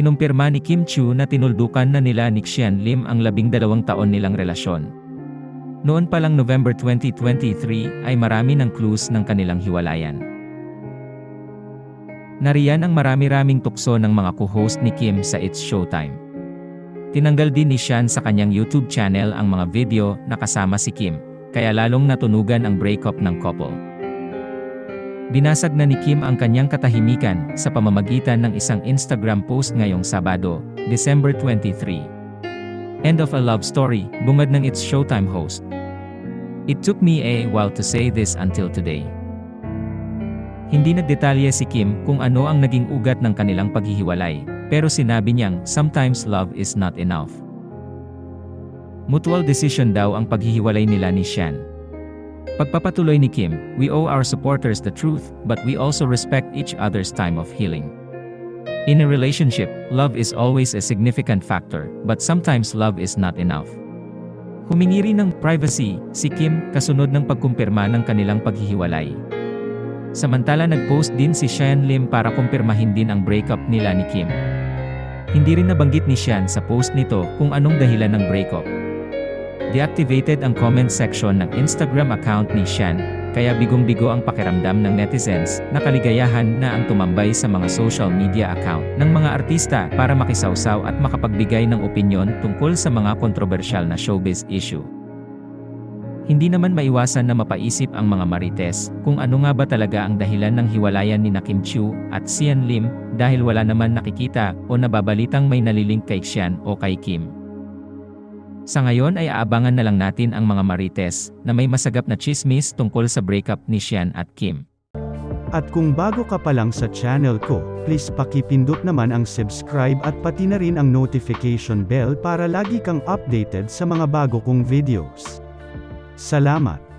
kinumpirma ni Kim Chu na tinuldukan na nila ni Xian Lim ang labing dalawang taon nilang relasyon. Noon pa lang November 2023 ay marami ng clues ng kanilang hiwalayan. Nariyan ang marami-raming tukso ng mga co-host ni Kim sa It's Showtime. Tinanggal din ni Xian sa kanyang YouTube channel ang mga video na kasama si Kim, kaya lalong natunugan ang breakup ng couple. Binasag na ni Kim ang kanyang katahimikan sa pamamagitan ng isang Instagram post ngayong Sabado, December 23. End of a love story, bungad ng It's Showtime host. It took me a while to say this until today. Hindi nagdetalye si Kim kung ano ang naging ugat ng kanilang paghihiwalay, pero sinabi niyang sometimes love is not enough. Mutual decision daw ang paghihiwalay nila ni Shan. Pagpapatuloy ni Kim, we owe our supporters the truth, but we also respect each other's time of healing. In a relationship, love is always a significant factor, but sometimes love is not enough. Humingi rin ng privacy si Kim kasunod ng pagkumpirma ng kanilang paghihiwalay. Samantala nag-post din si Sean Lim para kumpirmahin din ang breakup nila ni Kim. Hindi rin nabanggit ni Sean sa post nito kung anong dahilan ng breakup. Deactivated ang comment section ng Instagram account ni Sean, kaya bigong-bigo ang pakiramdam ng netizens na kaligayahan na ang tumambay sa mga social media account ng mga artista para makisawsaw at makapagbigay ng opinyon tungkol sa mga kontrobersyal na showbiz issue. Hindi naman maiwasan na mapaisip ang mga marites kung ano nga ba talaga ang dahilan ng hiwalayan ni Kim Chu at Sian Lim dahil wala naman nakikita o nababalitang may nalilink kay Xian o kay Kim. Sa ngayon ay aabangan na lang natin ang mga marites na may masagap na chismis tungkol sa breakup ni Xian at Kim. At kung bago ka pa lang sa channel ko, please pakipindot naman ang subscribe at pati na rin ang notification bell para lagi kang updated sa mga bago kong videos. Salamat!